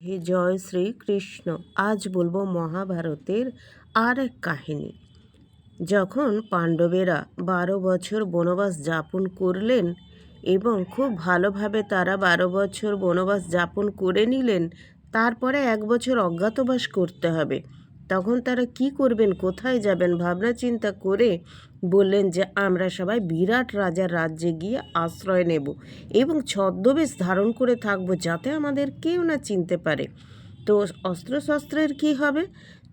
হে জয় শ্রীকৃষ্ণ। আজ বলব মহাভারতের আর এক কাহিনী। যখন পাণ্ডবেরা বারো বছর বনবাস যাপন করলেন এবং খুব ভালোভাবে তারা বারো বছর বনবাস যাপন করে নিলেন, তারপরে এক বছর অজ্ঞাতবাস করতে হবে। তখন তারা কি করবেন, কোথায় যাবেন ভাবনা চিন্তা করে বললেন যে, আমরা সবাই বিরাট রাজার রাজ্যে গিয়ে আশ্রয় নেব এবং ছদ্মবেশ ধারণ করে থাকব যাতে আমাদের কেউ না চিনতে পারে। তো অস্ত্রশস্ত্রের কি হবে?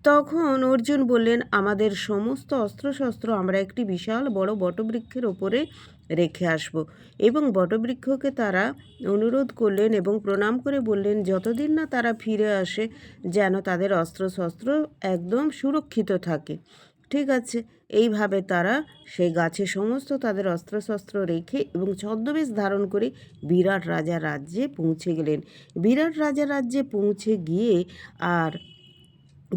তখন অর্জুন বললেন, আমাদের সমস্ত অস্ত্রশস্ত্র আমরা একটি বিশাল বড় বটবৃক্ষের ওপরে রেখে আসব। এবং বটবৃক্ষকে তারা অনুরোধ করলেন এবং প্রণাম করে বললেন, যতদিন না তারা ফিরে আসে, যেন তাদের অস্ত্রশস্ত্র একদম সুরক্ষিত থাকে। ঠিক আছে। এইভাবে তারা সেই গাছে সমস্ত তাদের অস্ত্রশস্ত্র রেখে এবং ছদ্মবেশ ধারণ করে বিরাট রাজা রাজ্যে পৌঁছে গেলেন। বিরাট রাজা রাজ্যে পৌঁছে গিয়ে আর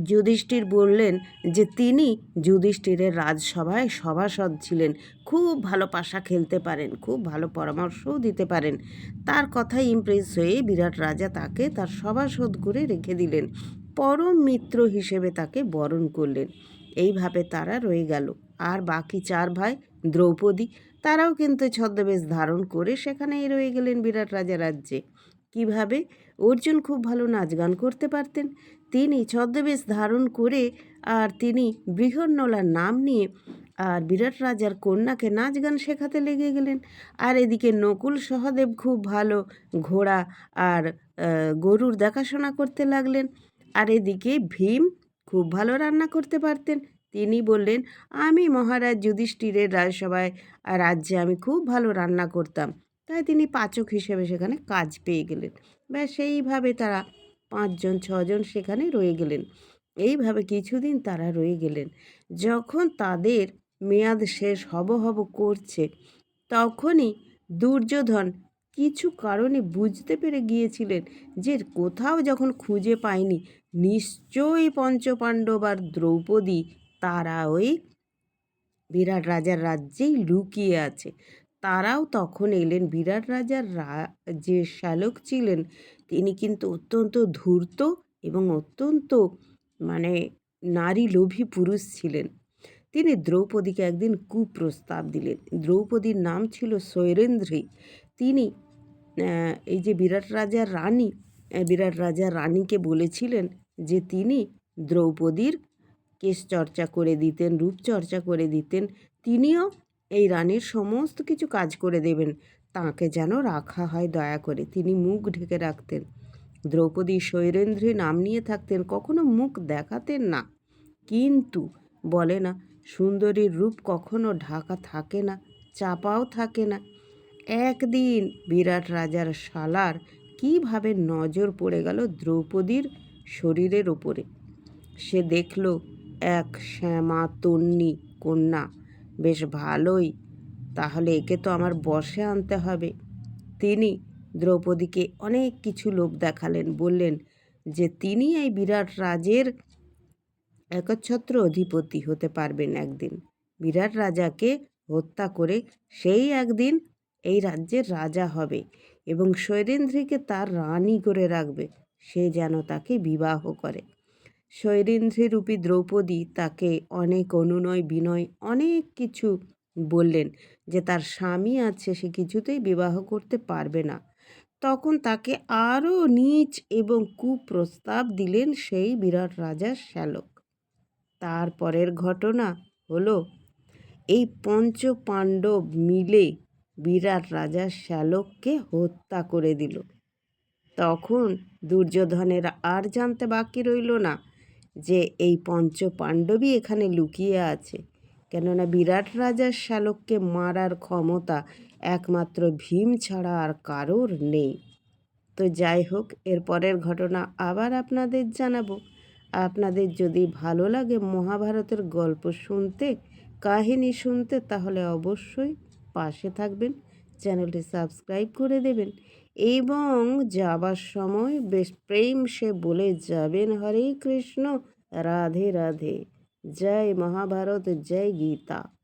যুধিষ্ঠির বললেন যে তিনি যুধিষ্ঠিরের রাজসভায় সভাসদ ছিলেন। খুব ভালো পাশা খেলতে পারেন, খুব ভালো পরামর্শও দিতে পারেন। তার কথায় ইমপ্রেস হয়ে বিরাট রাজা তাকে তার সভাসদ করে রেখে দিলেন। পরম মিত্র হিসেবে তাকে বরণ করলেন। এইভাবে তারা রয়ে গেল। আর বাকি চার ভাই দ্রৌপদী, তারাও কিন্তু ছদ্মবেশ ধারণ করে সেখানেই রয়ে গেলেন বিরাট রাজা রাজ্যে। কীভাবে অর্জুন খুব ভালো নাচ গান করতে পারতেন। তিনি ছদ্মবেশ ধারণ করে আর তিনি বৃহন্নলার নাম নিয়ে আর বিরাট রাজার কন্যাকে নাচ গান শেখাতে লেগে গেলেন। আর এদিকে নকুল সহদেব খুব ভালো ঘোড়া আর গরুর দেখাশোনা করতে লাগলেন। আর এদিকে ভীম খুব ভালো রান্না করতে পারতেন। তিনি বললেন, আমি মহারাজ যুধিষ্ঠিরের রাজসভায়, রাজ্যে আমি খুব ভালো রান্না করতাম। তাই তিনি পাচক হিসেবে সেখানে কাজ পেয়ে গেলেন। ব্যাস সেইভাবে তারা পাঁচজন, ছজন সেখানে রয়ে গেলেন। এইভাবে কিছুদিন তারা রয়ে গেলেন। যখন তাদের মেয়াদ শেষ হব হব করছে, তখনই দুর্যোধন কিছু কারণে বুঝতে পেরে গিয়েছিলেন যে কোথাও যখন খুঁজে পায়নি, নিশ্চয়ই পঞ্চপাণ্ডব আর দ্রৌপদী তারা ওই বিরাট রাজার রাজ্যেই লুকিয়ে আছে। তারাও তখন এলেন। বিরাট রাজার যে শ্যালক ছিলেন, তিনি কিন্তু অত্যন্ত ধূর্ত এবং অত্যন্ত মানে নারী লোভী পুরুষ ছিলেন। তিনি দ্রৌপদীকে একদিন কুপ্রস্তাব দিলেন। দ্রৌপদীর নাম ছিল সৈরেন্দ্রী। তিনি এই যে বিরাট রাজার রানী বিরাট রাজার রানীকে বলেছিলেন যে তিনি দ্রৌপদীর কেশ চর্চা করে দিতেন রূপচর্চা করে দিতেন। তিনিও এই রানীর সমস্ত কিছু কাজ করে দেবেন। তাকে যেন রাখা হয় দয়া করে। তিনি মুখ ঢেকে রাখতেন। দ্রৌপদী শৈরেন্দ্রী নাম নিয়ে থাকতেন, কখনো মুখ দেখাতেন না। কিন্তু বলে না, সুন্দরীর রূপ কখনো ঢাকা থাকে না, চাপাও থাকে না। একদিন বিরাট রাজার শালার কীভাবে নজর পড়ে গেল দ্রৌপদীর শরীরের ওপরে সে দেখল এক শ্যামা তন্নি কন্যা বেশ ভালোই। তাহলে একে তো আমার বসে আনতে হবে। তিনি দ্রৌপদীকে অনেক কিছু লোভ দেখালেন, বললেন যে তিনি এই বিরাট রাজের একচ্ছত্র অধিপতি হতে পারবেন একদিন। বিরাট রাজাকে হত্যা করে সেই একদিন এই রাজ্যের রাজা হবে এবং শৈরেন্দ্রীকে তার রানী করে রাখবে। সে যেন তাকে বিবাহ করে। শৈরেন্দ্রী দ্রৌপদী তাকে অনেক অনুনয়, বিনয়, অনেক কিছু বললেন যে তার স্বামী আছে, সে কিছুতেই বিবাহ করতে পারবে না। তখন তাকে আরও নিচ এবং কুপ্রস্তাব দিলেন সেই বিরাট রাজা শ্যালক। তারপরের ঘটনা হলো, এই পঞ্চ পাণ্ডব মিলে বিরাট রাজা শ্যালককে হত্যা করে দিল। তখন দুর্যোধনের আর জানতে বাকি রইল না। যে এই পঞ্চ পাণ্ডবই এখানে লুকিয়ে আছে। কেননা বিরাট রাজার শ্যালককে মারার ক্ষমতা একমাত্র ভীম ছাড়া আর কারোর নেই। তো যাই হোক, এর পরের ঘটনা আবার আপনাদের জানাব। আপনাদের যদি ভালো লাগে মহাভারতের গল্প শুনতে, কাহিনী শুনতে, তাহলে অবশ্যই পাশে থাকবেন, চ্যানেলটি সাবস্ক্রাইব করে দেবেন। এবং যাবার সময় বেশ প্রেম সে বলে যাবেন, হরে কৃষ্ণ, রাধে রাধে। জয় মহাভারত, জয় গীতা।